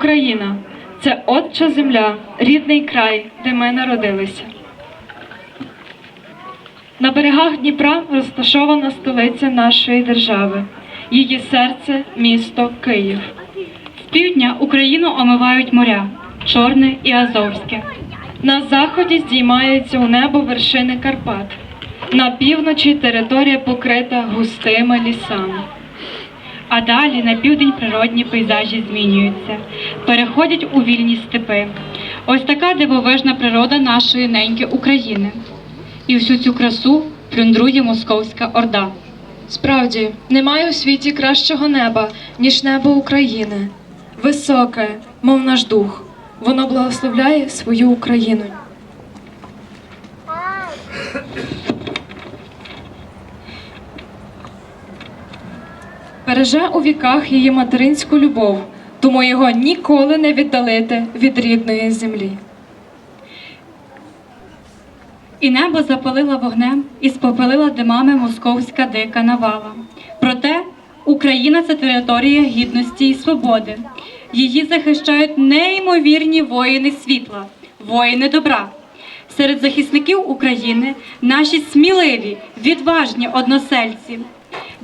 Україна це отча земля, рідний край, де ми народилися. На берегах Дніпра розташована столиця нашої держави, її серце місто Київ. З півдня Україну омивають моря Чорне і Азовське. На заході здіймаються у небо вершини Карпат. На півночі територія покрита густими лісами. А далі на південь природні пейзажі змінюються, переходять у вільні степи. Ось така дивовижна природа нашої неньки України. І всю цю красу плюндрує московська орда. Справді, немає у світі кращого неба, ніж небо України. Високе, мов наш дух. Воно благословляє свою Україну. Береже у віках її материнську любов, тому його ніколи не віддалити від рідної землі. І небо запалила вогнем і спопелила димами московська дика навала. Проте Україна це територія гідності і свободи. Її захищають неймовірні воїни світла, воїни добра. Серед захисників України наші сміливі, відважні односельці.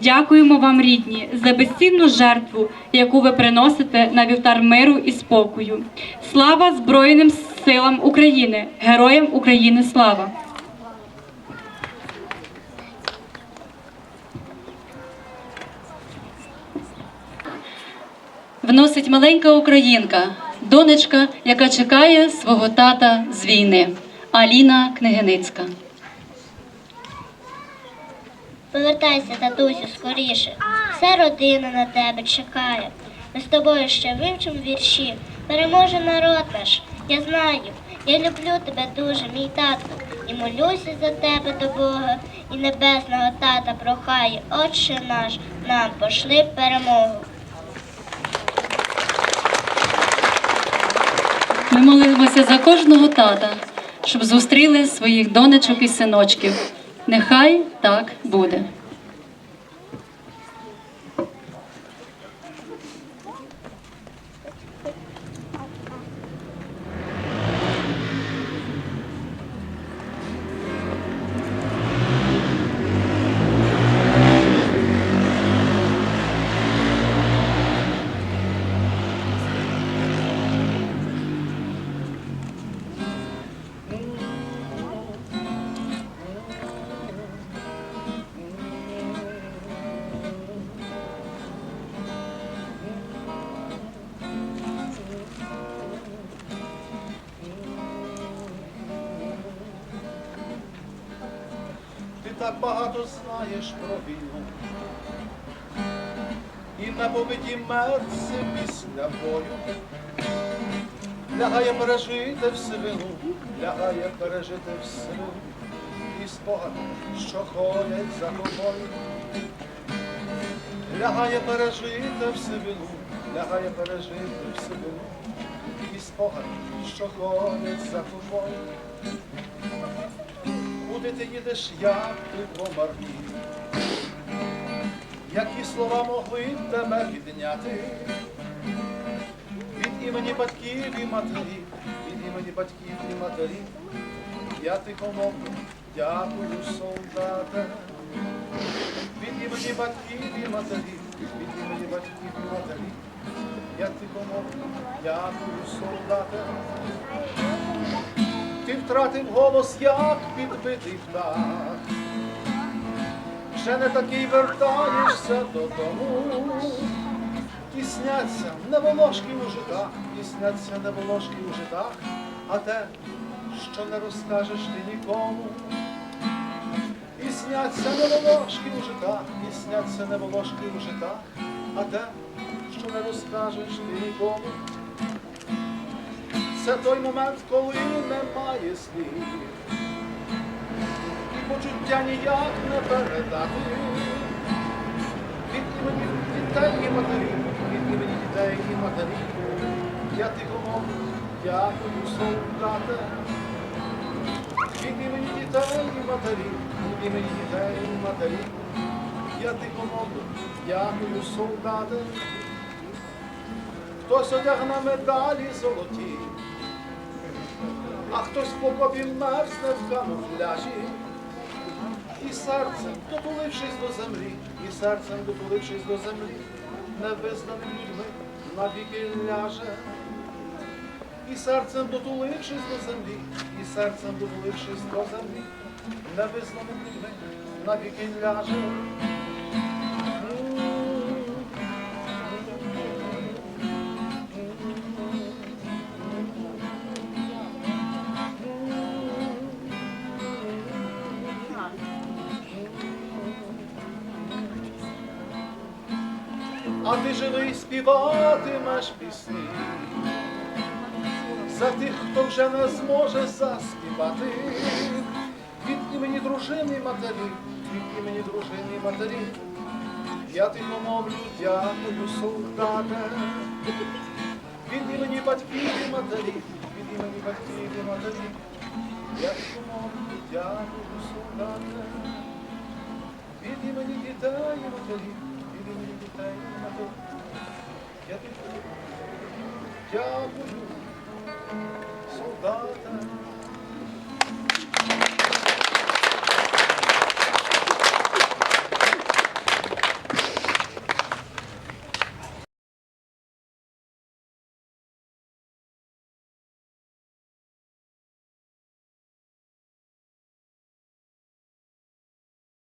Дякуємо вам, рідні, за безцінну жертву, яку ви приносите на вівтар миру і спокою. Слава Збройним силам України! Героям України слава! вносить маленька українка, донечка, яка чекає свого тата з війни. Аліна Княгиницька. Повертайся, татусю, скоріше. Вся родина на тебе чекає. Ми з тобою ще вивчимо вірші. Переможе народ наш. Я знаю, я люблю тебе дуже, мій татку, і молюся за тебе до Бога, і небесного тата прохаю, Отче наш, нам пошли перемогу. Ми молимося за кожного тата, щоб зустріли своїх донечок і синочків. Нехай так буде. Так багато знаєш про війну. І на побиті мерці після бою лягає пережити всю вину, лягає пережити всю вину. І спогади, що ходять за тобою. Лягає пережити всю вину, лягає пережити всю вину. І спогади, що ходять за тобою. Куди ти їдеш, як ти помарнів? Які слова могли тебе підняти? Від імені батьків і матерів, від імені батьків і матерів, я тихо мовлю, дякую, солдате. Від імені батьків і матерів, від імені батьків і матерів, я тихо мовлю, дякую, солдате. Ти втратив голос, як підбитий птах. Вже не такий вертаєшся додому. І сняться неволошки у житах, і сняться неволошки у житах, а те, що не розкажеш ти нікому. І сняться неволошки у житах, і сняться неволошки у житах, а те, що не розкажеш ти нікому. Це той момент, коли немає слів. І почуття ніяк не передати. Від імені дітей і матерів, від імені дітей і матерів. Я тихо дякую, солдате. Від імені дітей і матерів, від імені дітей і матерів. Я тихо дякую, солдате. Хтось одягне медалі золоті, а хтось в окопі мерзне в камуфляжі, і серцем, дотулившись до землі, і серцем, дотулившись до землі, невизнаним людьми навіки ляже, і серцем дотулившись до землі, і серцем дотулившись до землі, невизнаним людьми навіки ляже. Живий співатимеш пісні за тих, хто вже не зможе заспівати. Від імені дружини матері, від імені дружини матері. Я тихо мовлю, дякую, солдате. Від імені батьків і матері, від імені батьків і матері. Я тихо мовлю, дякую, солдате. Від імені дітей і матері, від імені дітей і матері. Я тихо мовлю, дякую, солдате.